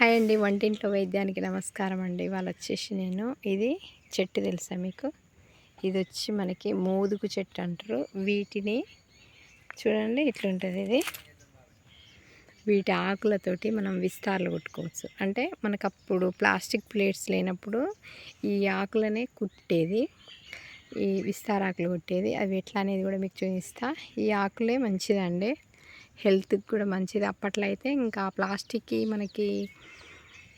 Hi అండి వంటింట్లో వైద్యానికి నమస్కారం అండి. వాళ్ళు వచ్చేసి నేను ఇది చెట్టు తెలుసా మీకు? ఇది వచ్చి మనకి మోదుగు చెట్టు అంటారు. వీటిని చూడండి ఇట్లుంటుంది ఇది. వీటి ఆకులతోటి మనం విస్తారాలు కుట్టుకోవచ్చు. అంటే మనకు అప్పుడు ప్లాస్టిక్ ప్లేట్స్ లేనప్పుడు ఈ ఆకులనే కుట్టేది. ఈ విస్తారాకులు కుట్టేది. అవి ఎట్లా అనేది కూడా మీకు చూపిస్తా. ఈ ఆకులే మంచిదండి. హెల్త్కి కూడా మంచిది. అప్పట్లో అయితే ఇంకా ప్లాస్టిక్కి మనకి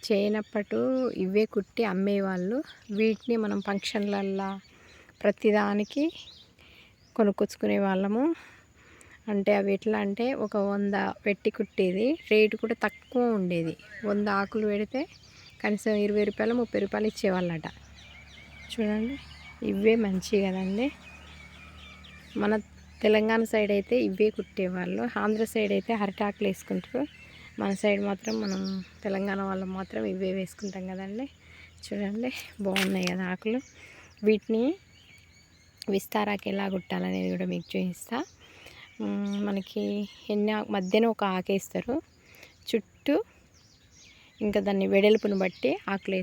చేయనప్పటు ఇవే కుట్టి అమ్మేవాళ్ళు. వీటిని మనం ఫంక్షన్లల్లో ప్రతిదానికి కొనుక్కొచ్చుకునే వాళ్ళము. అంటే అవి ఎట్లా అంటే ఒక వంద పెట్టి కుట్టేది. రేటు కూడా తక్కువ ఉండేది. వంద ఆకులు పెడితే కనీసం ఇరవై రూపాయలు ముప్పై రూపాయలు ఇచ్చేవాళ్ళట. చూడండి. ఇవే మంచి కదండి. మన తెలంగాణ సైడ్ అయితే ఇవే కుట్టేవాళ్ళు. ఆంధ్ర సైడ్ అయితే అరటాకులు వేసుకుంటారు. మన సైడ్ మాత్రం మనం తెలంగాణ వాళ్ళం మాత్రం ఇవే వేసుకుంటాం కదండి. చూడండి బాగున్నాయి కదా ఆకులు. వీటిని విస్తారాకి ఎలా కుట్టాలనేది కూడా మీకు చూపిస్తా. మనకి ఎన్ని మధ్యన ఒక ఆకేస్తారు చుట్టూ ఇంకా దాన్ని వెడల్పును బట్టి ఆకులు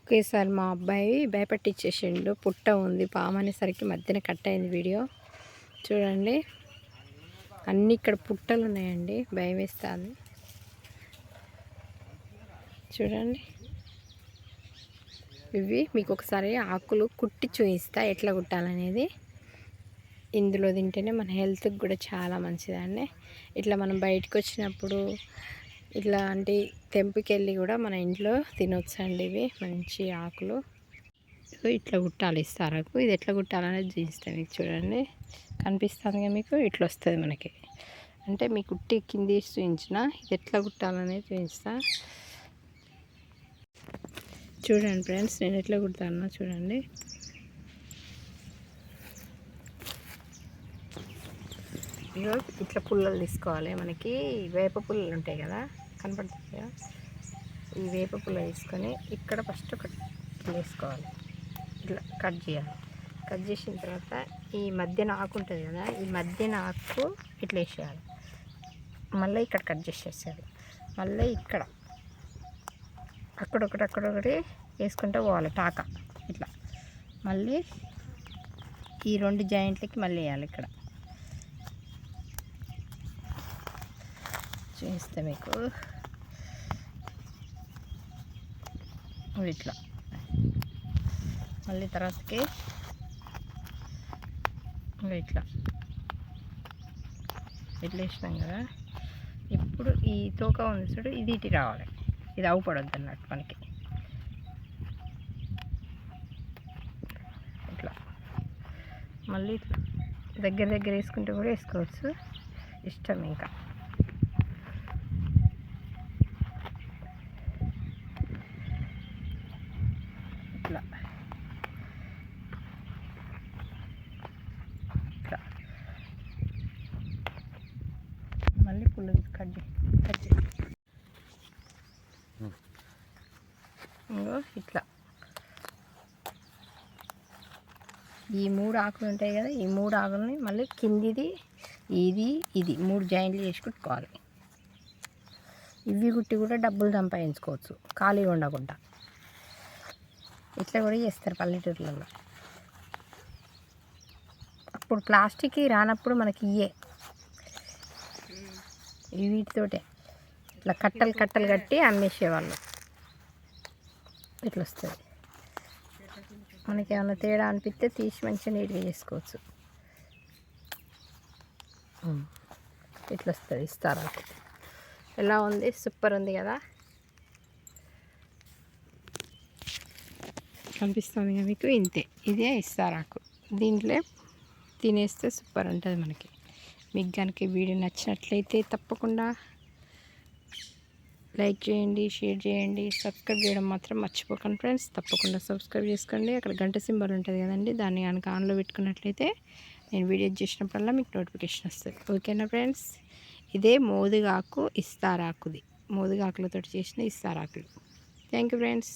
ఒకేసారి మా అబ్బాయి భయపెట్టించేసిండు పుట్ట ఉంది పాము అనేసరికి మధ్యన కట్ అయింది వీడియో. చూడండి. అన్నీ ఇక్కడ పుట్టలు ఉన్నాయండి భయం వేస్తుంది. చూడండి. ఇవి మీకు ఒకసారి ఆకులు కుట్టి చూపిస్తా ఎట్లా కుట్టాలనేది. ఇందులో తింటేనే మన హెల్త్కి కూడా చాలా మంచిదండి. ఇట్లా మనం బయటకు వచ్చినప్పుడు ఇట్లాంటి తెంపుకెళ్ళి కూడా మన ఇంట్లో తినొచ్చండి ఇవి మంచి ఆకులు. ఇట్లా కుట్టాలి ఇస్తారకు ఇది ఎట్లా కుట్టాలనేది చూపిస్తాను మీకు చూడండి. కనిపిస్తుంది మీకు ఇట్లా వస్తుంది మనకి. అంటే మీ కుట్టి కింది చూపించిన ఇది ఎట్లా కుట్టాలనేది చూపిస్తా. చూడండి ఫ్రెండ్స్ నేను ఎట్లా కుడతానో చూడండి. ఇట్లా పుల్లలు తీసుకోవాలి మనకి. వేప పుల్లలు ఉంటాయి కదా కనపడుతుంది కదా? ఈ వేప పుల్ల తీసుకొని ఇక్కడ ఫస్ట్ ఒక వేసుకోవాలి ఇట్లా కట్ చేయాలి. కట్ చేసిన తర్వాత ఈ మధ్యన ఆకు ఉంటుంది కదా ఈ మధ్యన ఆకు ఇట్లా వేసేయాలి. మళ్ళీ ఇక్కడ కట్ చేసేసేయాలి. మళ్ళీ ఇక్కడ అక్కడొకటి అక్కడొకటి వేసుకుంటూ పోవాలి టాక ఇట్లా. మళ్ళీ ఈ రెండు జాయింట్లకి మళ్ళీ వేయాలి ఇక్కడ. చూస్తే మీకు. ఇట్లా. మళ్ళీ తర్వాతకి ఇట్లా ఇట్లా. వేసినాం కదా. ఇప్పుడు ఈ తోక ఉంది చూడు ఇది ఇటు రావాలి. ఇది అవుపడొద్దు అన్నట్టు మనకి. ఇట్లా. మళ్ళీ దగ్గర దగ్గర వేసుకుంటే కూడా వేసుకోవచ్చు. ఇష్టం ఇంకా. ఇట్లా మళ్ళీ పుల్ల కట్ చేయి కట్ చేయి. ఇంకో ఇట్లా. ఈ మూడు ఆకులు ఉంటాయి కదా ఈ మూడు ఆకులని మళ్ళీ కిందిది ఇది ఇది మూడు జాయింట్లు చేసి కుట్టుకోవాలి. ఇవి కుట్టి కూడా డబ్బులు సంపాదించుకోవచ్చు ఖాళీగా ఉండకుండా. ఇట్లా కూడా చేస్తారు పల్లెటూర్లలో. అప్పుడు ప్లాస్టిక్ రానప్పుడు మనకి ఇయే వీటితోటే. ఇట్లా కట్టలు కట్టలు కట్టి అమ్మేసేవాళ్ళు. ఇట్లా వస్తుంది మనకి ఏమైనా తేడా అనిపిస్తే తీసి మంచిగా నీట్గా చేసుకోవచ్చు. ఇట్లా వస్తుంది ఇస్తారా ఎలా ఉంది? సూపర్ ఉంది కదా? కనిపిస్తుంది మీకు? ఇంతే. ఇదే ఇస్తారాకు. దీంట్లో తినేస్తే సూపర్ ఉంటుంది మనకి. మీకు కనుక వీడియో నచ్చినట్లయితే తప్పకుండా లైక్ చేయండి షేర్ చేయండి సబ్స్క్రైబ్ చేయడం మాత్రం మర్చిపోకండి ఫ్రెండ్స్. తప్పకుండా సబ్స్క్రైబ్ చేసుకోండి. అక్కడ గంట సింబల్ ఉంటుంది కదండి దాన్ని కనుక ఆన్లో పెట్టుకున్నట్లయితే నేను వీడియో చేసినప్పుడల్లా మీకు నోటిఫికేషన్ వస్తుంది. ఓకేనా ఫ్రెండ్స్? ఇదే మోదుగాకు ఇస్తారాకుది. మోదుగాకులతో చేసిన ఇస్తారాకులు. Thank you friends.